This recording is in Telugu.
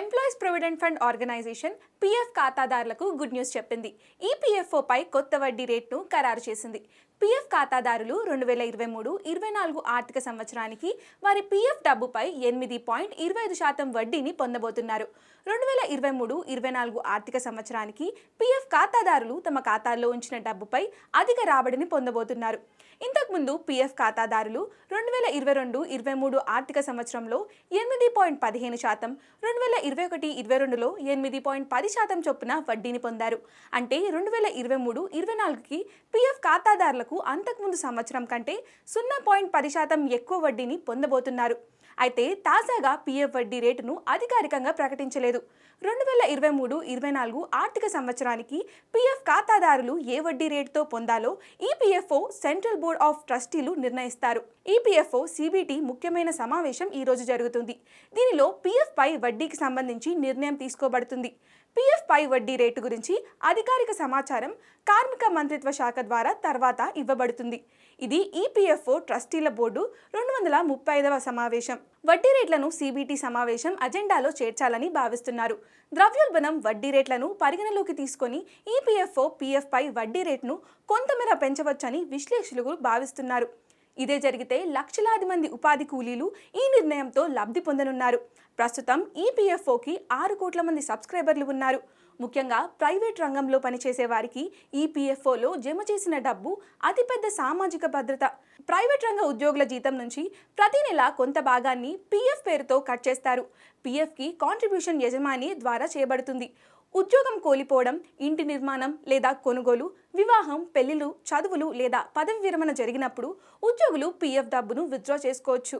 ejemplo employees provident fund organisation PF ఖాతాదారులకు గుడ్ న్యూస్ చెప్పింది. ఈపీఎఫ్ఓపై కొత్త వడ్డీ రేట్ను ఖరారు చేసింది. పీఎఫ్ ఖాతాదారులు రెండు వేల ఇరవై మూడు ఇరవై నాలుగు ఆర్థిక సంవత్సరానికి వారి పీఎఫ్ డబ్బుపై ఎనిమిది పాయింట్ ఇరవై ఐదు శాతం వడ్డీని పొందబోతున్నారు. రెండు వేల ఇరవై మూడు ఇరవై నాలుగు ఆర్థిక సంవత్సరానికి పీఎఫ్ ఖాతాదారులు తమ ఖాతాల్లో ఉంచిన డబ్బుపై అధిక రాబడిని పొందబోతున్నారు. ఇంతకుముందు పీఎఫ్ ఖాతాదారులు రెండు వేల ఇరవై రెండు ఇరవై మూడు ఆర్థిక సంవత్సరంలో ఎనిమిది పాయింట్ పదిహేను శాతం రెండు వేల ఇరవై ఒకటి ఇరవై రెండులో ఎనిమిది పాయింట్ పది శాతం చొప్పున వడ్డీని పొందారు. అంటే రెండు వేల ఇరవై మూడు ఇరవై నాలుగుకి పీఎఫ్ ఖాతాదారులకు అంతకుముందు సంవత్సరం కంటే సున్నా పాయింట్ పది శాతం ఎక్కువ వడ్డీని పొందబోతున్నారు. అయితే తాజాగా పీఎఫ్ వడ్డీ రేటును అధికారికంగా ప్రకటించలేదు. రెండు వేల ఇరవై మూడు ఇరవై నాలుగు ఆర్థిక సంవత్సరానికి పీఎఫ్ ఖాతాదారులు ఏ వడ్డీ రేటుతో పొందాలో ఈపీఎఫ్ఓ సెంట్రల్ బోర్డ్ ఆఫ్ ట్రస్టీలు నిర్ణయిస్తారు. ఈపీఎఫ్ఓ సిబిటి ముఖ్యమైన సమావేశం ఈ రోజు జరుగుతుంది. దీనిలో పీఎఫ్ పై వడ్డీకి సంబంధించి నిర్ణయం తీసుకోబడుతుంది. పీఎఫ్ పై వడ్డీ రేటు గురించి అధికారిక సమాచారం కార్మిక మంత్రిత్వ శాఖ ద్వారా తర్వాత ఇవ్వబడుతుంది. ఇది ఈపీఎఫ్ఓ ట్రస్టీల బోర్డు రెండు వందల ముప్పై ఐదవ సమావేశం. వడ్డీ రేట్లను సిబిటి సమావేశం అజెండాలో చేర్చాలని భావిస్తున్నారు. ద్రవ్యోల్బణం వడ్డీ రేట్లను పరిగణలోకి తీసుకొని ఈపీఎఫ్ఓ పీఎఫ్ పై వడ్డీ రేటును కొంతమేర పెంచవచ్చని విశ్లేషకులు భావిస్తున్నారు. ఇదే జరిగితే లక్షలాది మంది ఉపాధి కూలీలు ఈ నిర్ణయంతో లబ్ధి పొందనున్నారు. ప్రస్తుతం ఈపీఎఫ్ఓకి ఆరు కోట్ల మంది సబ్స్క్రైబర్లు ఉన్నారు. ముఖ్యంగా ప్రైవేట్ రంగంలో పనిచేసే వారికి ఈపీఎఫ్ఓలో జమ చేసిన డబ్బు అతిపెద్ద సామాజిక భద్రత. ప్రైవేట్ రంగ ఉద్యోగుల జీతం నుంచి ప్రతి నెల కొంత భాగాన్ని పీఎఫ్ పేరుతో కట్ చేస్తారు. పీఎఫ్కి కాంట్రిబ్యూషన్ యజమాని ద్వారా చేయబడుతుంది. ఉద్యోగం కోల్పోవడం ఇంటి నిర్మాణం లేదా కొనుగోలు వివాహం పెళ్ళిళ్ళు చదువులు లేదా పదవి విరమణ జరిగినప్పుడు ఉద్యోగులు పీఎఫ్ డబ్బును విత్డ్రా చేసుకోవచ్చు.